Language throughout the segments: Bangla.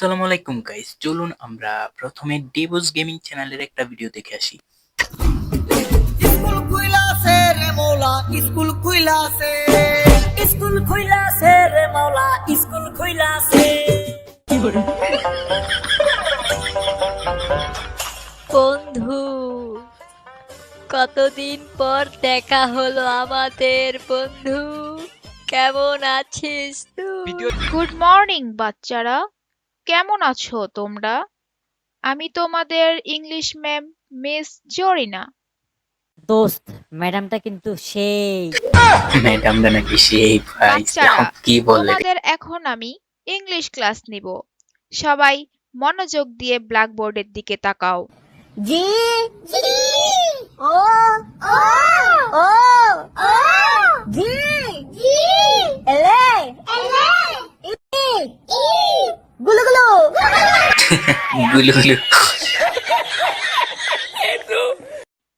আসসালামু আলাইকুম গাইস চলুন আমরা প্রথমে ডেবুস গেমিং চ্যানেলের একটা ভিডিও দেখে আসি। স্কুল খুইলাছে রে মৌলা স্কুল খুইলাছে রে মাওলা স্কুল খুইলাছে বন্ধু কতদিন পর দেখা হলো আমাদের বন্ধু। কেমন আছিস তুই? গুড মর্নিং বাচ্চারা। কেমন আছো তোমরা? আমি তোমাদের ইংলিশ ম্যাম মিস জরিনা। দোস্ত ম্যাডামটা কিন্তু সেই। ম্যাডামটা নাকি সেই ভাই। বাচ্চারা, কি বলে? তোমাদের এখন আমি ইংলিশ ক্লাস নিব। সবাই মনোযোগ দিয়ে ব্ল্যাকবোর্ডের দিকে তাকাও। জি জি ও ও ও ও জি জি এলে এলে ই ই গুলু গুলু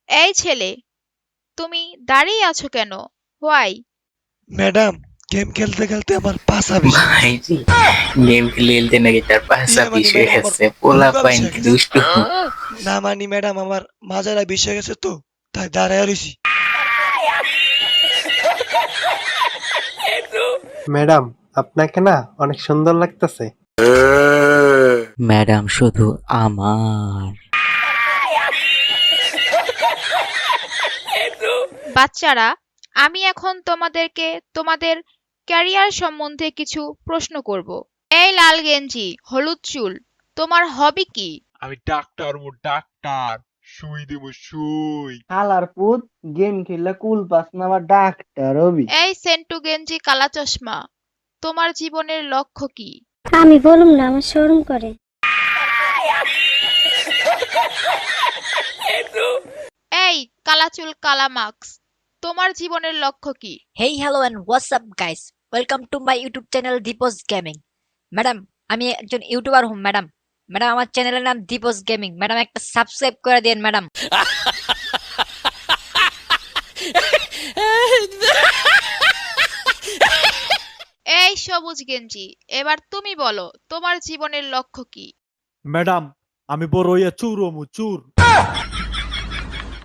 এই ছেলে তুমি দাঁড়িয়ে আছো কেন? হোয়াই ম্যাডাম গেম খেলতে খেলতে আমার পাশা বিষয় গেম খেলে খেলতে নাকি তার পাশা মানে বিষয় ম্যাডাম, গেছে। পোলা পাইন। দুষ্টু। না মানি ম্যাডাম আমার মাজারা বিষয় গেছে তো তাই দাঁড়ায় রইছি। ম্যাডাম আপনাকে না অনেক সুন্দর লাগতেছে। ম্যাডাম শুধু আমার। বাচ্চারা আমি এখন তোমাদেরকে তোমাদের ক্যারিয়ার সম্বন্ধে কিছু প্রশ্ন করব। এই লাল গেঞ্জি হলুদ চুল তোমার হবি কি? আমি ডাক্তার মু ডাক্তার। সুই দেব সুই। হালার পুত গেম খেললে কুল পাস না আবার ডাক্তার হবি। এই সেন্টু গেঞ্জি কালা চশমা তোমার জীবনের লক্ষ্য কি? আমি বলুম না আমার শরম করে। এই কালা চুল কালা মাস্ক তোমার জীবনের লক্ষ্য কি? Hey hello and WhatsApp guys welcome to my YouTube channel Deeps gaming madam আমি একজন ইউটিউবার হুম ম্যাডাম ম্যাডাম আমার চ্যানেলের নাম দীপস গেমিং ম্যাডাম একটা সাবস্ক্রাইব করে দিন ম্যাডাম এই সবুজ গেঞ্জি এবার তুমি বলো তোমার জীবনের লক্ষ্য কি? ম্যাডাম আমি বড় হইয়া চুরমু চুর।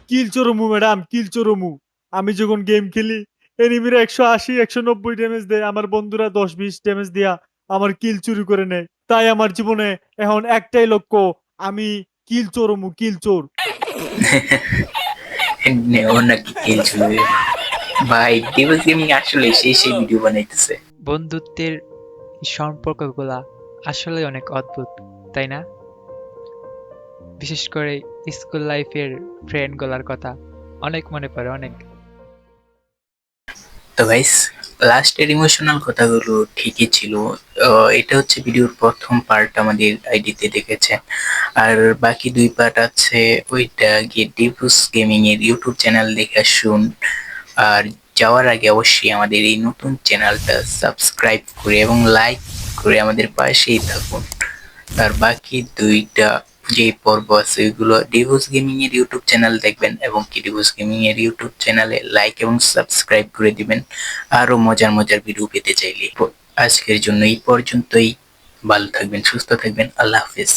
কিল চোরমু ম্যাডাম কিল চোরমু। আমি যখন গেম খেলি এনিমিরা একশো আশি একশো নব্বই ড্যামেজ দেয়। আমার বন্ধুরা দশ বিশ ড্যামেজ দিয়া আমার কিল চুরি করে নেয়। তাই আমার জীবনে এখন একটাই লক্ষ্য আমি কিল চোরমু কিল চোর। নাকি খেলছিল ভাই ডেবুস গেমিং আসলে সেই সেই ভিডিও বানাইতেছে। বন্ধুত্বের সম্পর্কগুলা আসলে অনেক অদ্ভুত তাই না? বিশেষ করে স্কুল লাইফের ফ্রেন্ডগুলার কথা। অনেক মনে পড়ে, অনেক। তো গাইস লাস্টের ইমোশনাল কথাগুলো ঠিকই ছিল। এটা হচ্ছে ভিডিওর প্রথম পার্ট আমাদের আইডিতে দেখেছেন। আর বাকি দুই পার্ট আছে ওইটা গিয়ে ডিপুস গেমিং এর ইউটিউব চ্যানেল দেখে শুন আর যাওয়ার আগে অবশ্যই আমাদের এই নতুন চ্যানেলটা সাবস্ক্রাইব করে এবং লাইক করে আমাদের পাশেই থাকুন। আর বাকি দুইটা যে পর্ব আছে ওইগুলো ডিভোর্স গেমিং এর ইউটিউব চ্যানেল দেখবেন এবং কি ডিভোর্স গেমিং এর ইউটিউব চ্যানেলে লাইক এবং সাবস্ক্রাইব করে দিবেন। আরও মজার মজার ভিডিও পেতে চাইলে। আজকের জন্য এই পর্যন্তই। ভালো থাকবেন, সুস্থ থাকবেন। আল্লাহ হাফেজ।